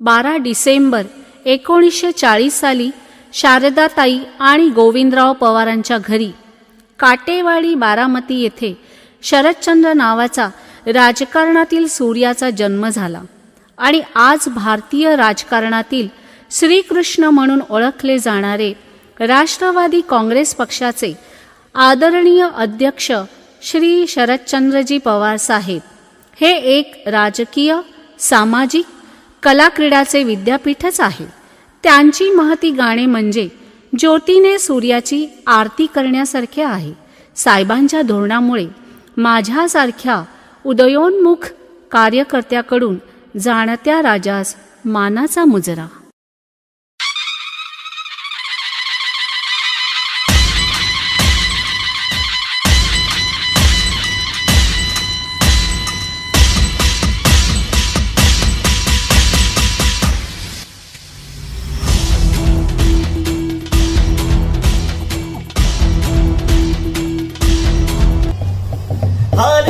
बारा डिसेंबर एकोणीसशे चाळीस साली शारदाताई आणि गोविंदराव पवारांच्या घरी काटेवाडी बारामती येथे शरदचंद्र नावाचा राजकारणातील सूर्याचा जन्म झाला आणि आज भारतीय राजकारणातील श्रीकृष्ण म्हणून ओळखले जाणारे राष्ट्रवादी काँग्रेस पक्षाचे आदरणीय अध्यक्ष श्री शरदचंद्रजी पवार साहेब हे एक राजकीय सामाजिक कलाक्रीडाचे विद्यापीठच आहे. त्यांची महती गाणे म्हणजे ज्योतीने सूर्याची आरती करण्यासारखे आहे. साहेबांच्या धोरणामुळे माझ्यासारख्या उदयोन्मुख कार्यकर्त्याकडून जाणत्या राजास मानाचा मुजरा. ভালো